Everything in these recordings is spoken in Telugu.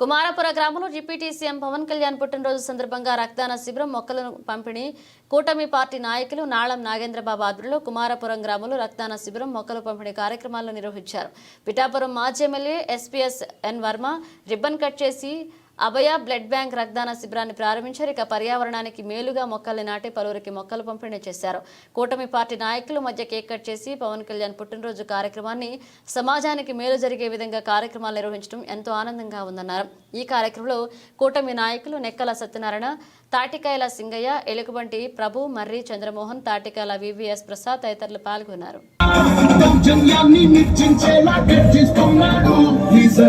కుమారపుర గ్రామంలో డిప్యూటీ సీఎం పవన్ కళ్యాణ్ పుట్టినరోజు సందర్భంగా రక్తదాన శిబిరం మొక్కలను పంపిణీ కూటమి పార్టీ నాయకులు నాళం నాగేంద్రబాబు ఆధ్వర్యంలో కుమారపురం గ్రామంలో రక్తదాన శిబిరం మొక్కలు పంపిణీ కార్యక్రమాలను నిర్వహించారు. పిఠాపురం మాజీ MLA SPS N Varma ribbon cut చేసి అభయ బ్లడ్ బ్యాంక్ రక్తదాన శిబిరాన్ని ప్రారంభించారు. ఇక పర్యావరణానికి మేలుగా మొక్కల్ని నాటి పలువురికి మొక్కలు పంపిణీ చేశారు. కూటమి పార్టీ నాయకుల మధ్య కేక్ కట్ చేసి పవన్ కళ్యాణ్ పుట్టినరోజు కార్యక్రమాన్ని సమాజానికి మేలు జరిగే విధంగా కార్యక్రమాలు నిర్వహించడం ఎంతో ఆనందంగా ఉందన్నారు. ఈ కార్యక్రమంలో కూటమి నాయకులు నెక్కల సత్యనారాయణ తాటికాయల సింగయ్య ఎలుగుబంటి ప్రభు మర్రి చంద్రమోహన్ తాటికాయల వివిఎస్ ప్రసాద్ తదితరులు పాల్గొన్నారు. దౌర్జన్యాన్ని నిర్చించేలా గర్జిస్తున్నాడు. He's a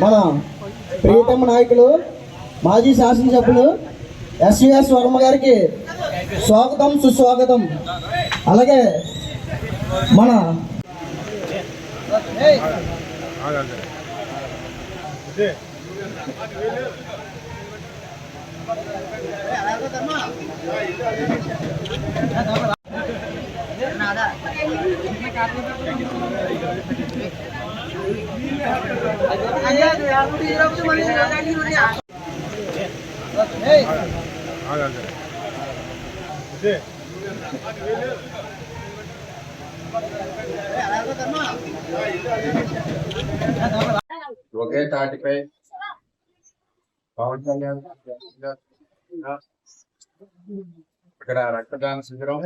మన ప్రియతమ నాయకులు మాజీ శాసనసభ్యులు ఎస్విఎస్ వర్మ గారికి స్వాగతం సుస్వాగతం. అలాగే మన ఒకే తాటిపై పవన్ కళ్యాణ్ ఇక్కడ రక్తదాన శిబిరం.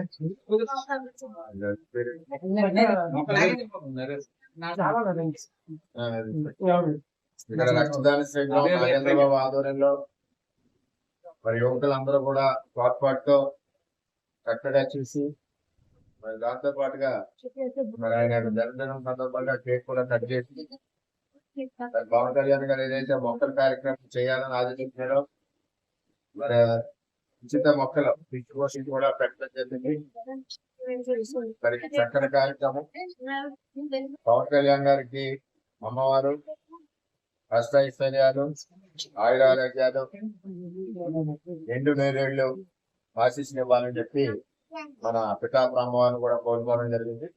ఇక్కడ రక్తదాన శిబిరం నాగేంద్రబాబు ఆధ్వర్యంలో మరి యువకులందరూ కూడా తోడ్పాటుతో చక్కగా చూసి మరి దాంతో పాటుగా మరి ఆయన జన్మదినం సందర్భంగా కేక్ కూడా కట్ చేసి పవన్ కళ్యాణ్ గారు ఏదైతే మొక్కల కార్యక్రమం చేయాలని ఆలోచించారో మరి ఉచిత మొక్కలు పిచ్చి కూడా పెట్టడం జరిగింది. మరి చక్కని కార్యక్రమం. పవన్ కళ్యాణ్ గారికి అమ్మవారు అష్టైశ్వర్యాలు ఆయురారోగ్యాలు ఎండు నేరేళ్ళు ఆశీస్సులు చెప్పి మన పిఠాపుర అమ్మవారిని కూడా కోరుకోవడం జరిగింది.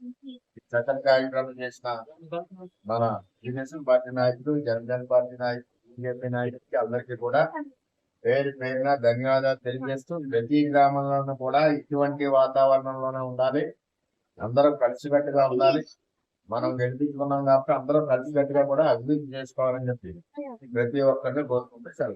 ఈ చక్కని కార్యక్రమం చేసిన మన యూనివర్సల్ పార్టీ నాయకులు జనజన పార్టీ నాయకులు బీజేపీ నాయకులకి అందరికీ కూడా పేరు పేరున ధన్యవాదాలు తెలియజేస్తూ ప్రతి గ్రామంలోనూ కూడా ఇటువంటి వాతావరణంలోనే ఉండాలి. అందరూ కలిసికట్టుగా ఉండాలి. మనం గెలిపించుకున్నాం కాబట్టి అందరూ కలిసికట్టుగా కూడా అభివృద్ధి చేసుకోవాలని చెప్పి ప్రతి ఒక్కరిని కోరుకుంటే సరే